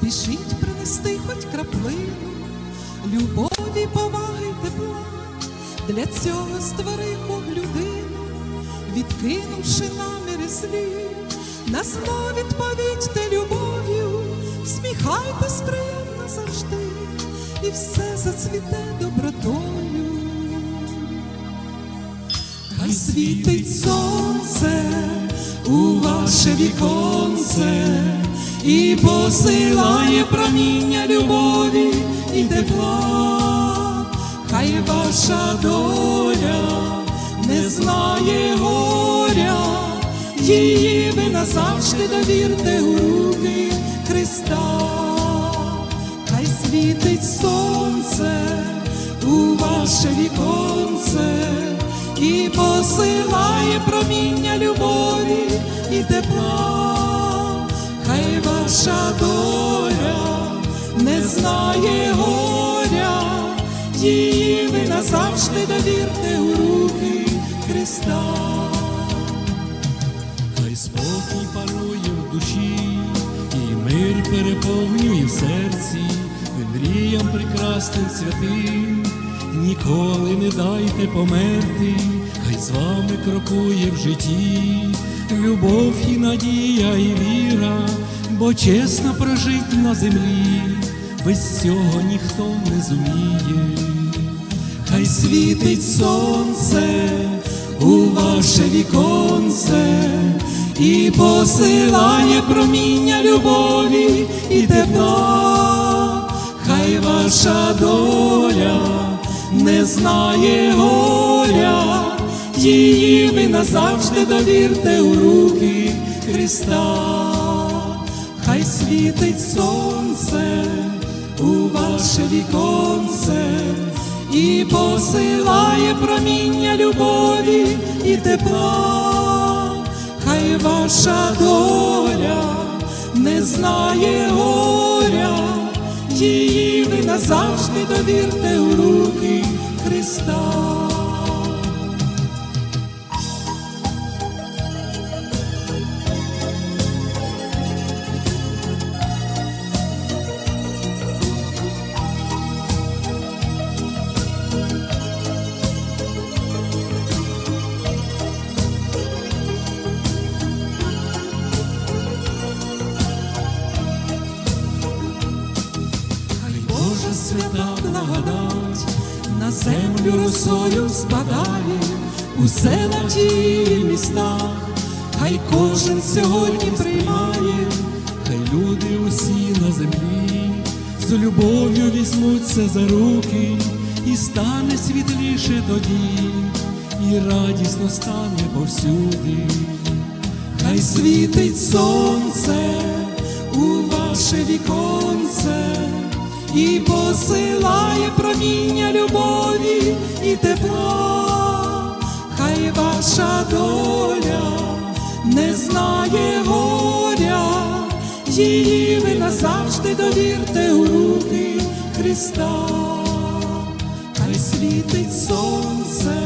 спішіть принести хоч краплину, любові, поваги, тепла. Для цього створив Бог людину, відкинувши наміри злі, на зло відповідьте любов'ю, всміхайтесь приємно завжди, і все зацвіте добротою. Хай світить сонце у ваше віконце і посилає проміння любові і тепла, хай ваша доля не знає горя, її ви назавжди довірте у руки Христа, хай світить сонце у ваше віконце і посилає проміння любові і тепла, ваша доля не знає горя, її ви назавжди довірте у руки Христа. Хай спокій панує в душі, і мир переповнює в серці, ви мріям прекрасним святим, ніколи не дайте померти, хай з вами крокує в житті, любов і надія, і віра, бо чесно прожить на землі, без цього ніхто не зуміє. Хай світить сонце у ваше віконце і посилає проміння любові і тепла, хай ваша доля не знає горя, її ви назавжди довірте у руки Христа, хай світить сонце у ваше віконце і посилає проміння любові і тепла, хай ваша доля не знає горя, її ви назавжди довірте у руки Христа. Божа свята благодать на землю росою спадає, у селах і містах, хай кожен сьогодні приймає, Хай люди усі на землі з любов'ю візьмуться за руки, і стане світліше тоді, і радісно стане повсюди. хай світить сонце у ваше віконце і посилає проміння любові і тепла, хай ваша доля не знає горя, її ви назавжди довірте у руки Христа, хай світить сонце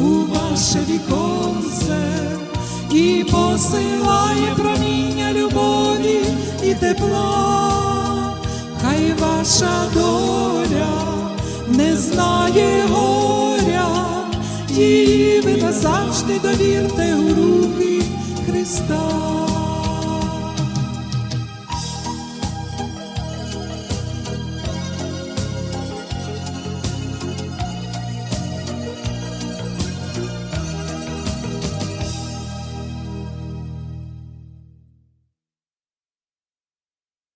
у ваше віконце і посилає проміння любові і тепла, ваша доля не знає горя, її ви назавжди довірте у руки Христа.